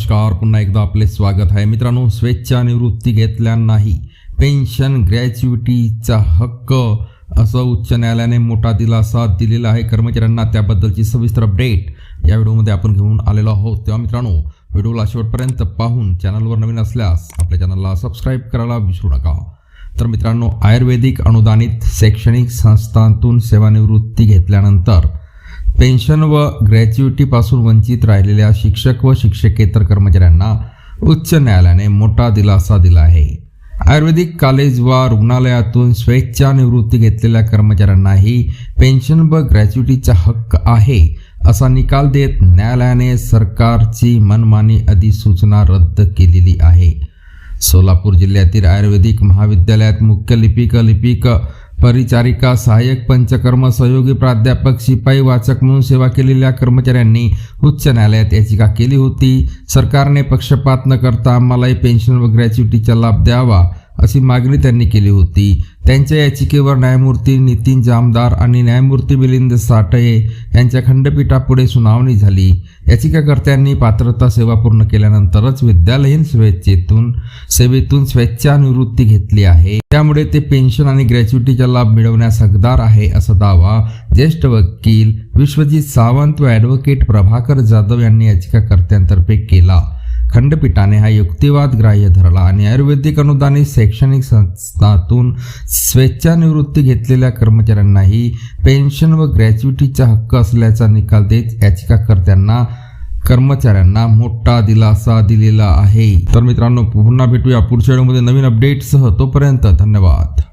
नमस्कार. पुन्हा एकदा आपले स्वागत आहे. मित्रांनो स्वेच्छा निवृत्ती घेतल्यांनाही पेन्शन ग्रॅच्युइटीचा हक्क असं उच्च न्यायालयाने मोठा दिलासा दिलेला आहे. कर्मचाऱ्यांना त्याबद्दलची सविस्तर अपडेट या व्हिडिओमध्ये आपण घेऊन आलेलो आहोत. तेव्हा मित्रांनो व्हिडिओला शेवटपर्यंत पाहून चॅनलवर नवीन असल्यास आपल्या चॅनलला सबस्क्राईब करायला विसरू नका. तर मित्रांनो आयुर्वेदिक अनुदानित शैक्षणिक संस्थांतून सेवानिवृत्ती घेतल्यानंतर पेन्शन व ग्रॅच्युइटीपासून वंचित राहिलेल्या शिक्षक व शिक्षकेतर कर्मचाऱ्यांना उच्च न्यायालयाने मोठा दिलासा दिला आहे. आयुर्वेदिक कॉलेज व रुग्णालयातून स्वेच्छा निवृत्ती घेतलेल्या कर्मचाऱ्यांनाही पेन्शन व ग्रॅच्युइटीचा हक्क आहे असा निकाल देत न्यायालयाने सरकारची मनमानी अधिसूचना रद्द केलेली आहे. सोलापूर जिल्ह्यातील आयुर्वेदिक महाविद्यालयात मुख्य लिपिक लिपिक परिचारिका सहाय्यक पंचकर्म सहयोगी प्राध्यापक शिपाई वाचक म्हणून सेवा केलेल्या कर्मचाऱ्यांनी उच्च न्यायालयात याचिका केली होती. सरकारने पक्षपात न करता आम्हालाही पेन्शन व ग्रॅच्युइटीचा लाभ द्यावा. अशी मागणी त्यांनी केली होती. त्यांच्या याचिकेवर न्यायमूर्ती नितीन जामदार आणि न्यायमूर्ती मिलिंद साटये यांच्या खंडपीठापुढे सुनावणी झाली. याचिकाकर्त्यांनी पात्रता सेवा पूर्ण केल्यानंतरच विद्यालयीन स्वेच्छेतून सेवेतून स्वेच्छानिवृत्ती घेतली आहे. त्यामुळे ते पेन्शन आणि ग्रॅच्युटीचा लाभ मिळवण्यास हकदार आहे असा दावा ज्येष्ठ वकील विश्वजित सावंत व ॲडव्होकेट प्रभाकर जाधव यांनी याचिकाकर्त्यांतर्फे केला. खंडपीठाने हा युक्तिवाद ग्राह्य धरला आणि आयुर्वेदिक अनुदानित शैक्षणिक संस्थातून स्वेच्छानिवृत्ती घेतलेल्या कर्मचाऱ्यांनाही पेन्शन व ग्रॅच्युटीचा हक्क असल्याचा निकाल देत याचिकाकर्त्यांना कर्मचाऱ्यांना मोठा दिलासा दिलेला आहे. तर मित्रांनो पुन्हा भेटूया पुढच्या व्हिडिओमध्ये नवीन अपडेटसह तोपर्यंत धन्यवाद.